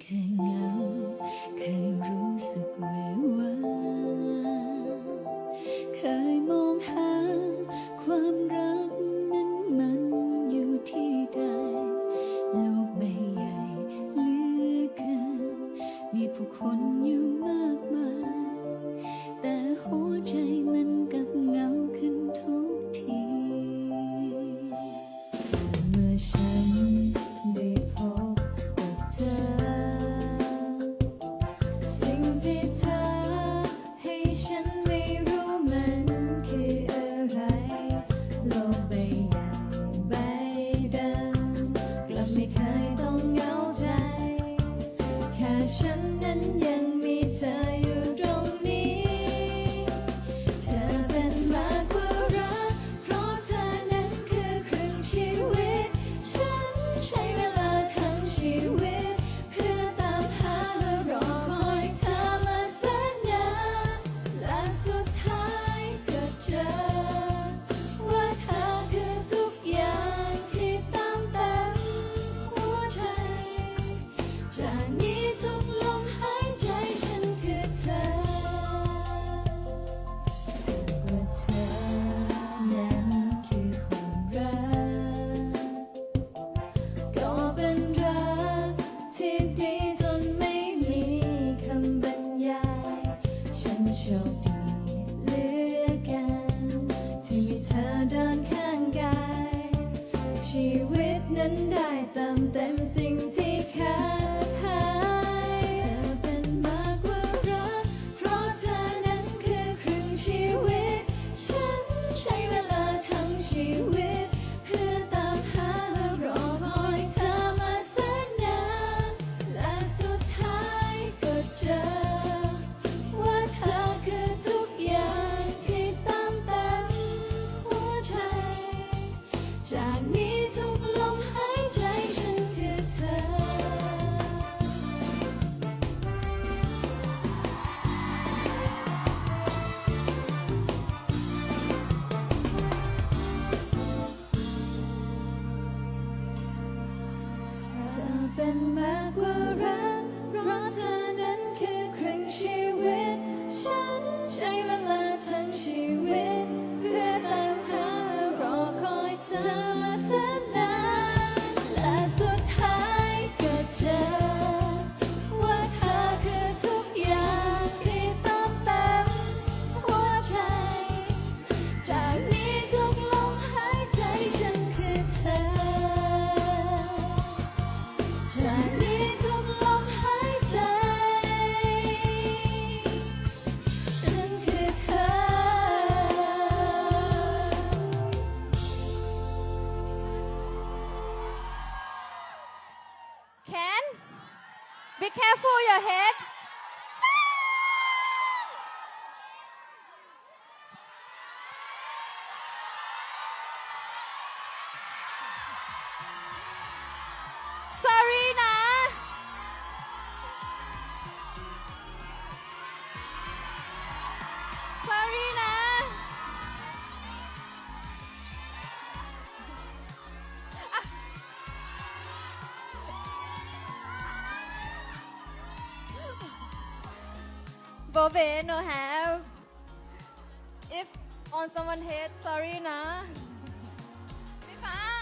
แค่เงาเคยรู้สึกไว่า เคยมองหา ความรักนั้นมันอยู่ที่ใดโลกใบใหญ่เหลือเกินมีผู้คนอยู่มากมาย ฉันนั้นยังมีเธออยู่ตรงนี้ เธอเป็นมากกว่ารัก เพราะเธอนั้นคือครึ่งชีวิต ฉันใช้เวลาทั้ชีวิต เพื่อตามหาและรอคอยเธอมาแสนนาและสุดท้ายก็เจอ ว่าเธอคือทุกอย่างที่ตามเต็มหัวใจจากนี้ 想你 time. Be careful your head. Bobe, no have. If on someone head, sorry na. Bye.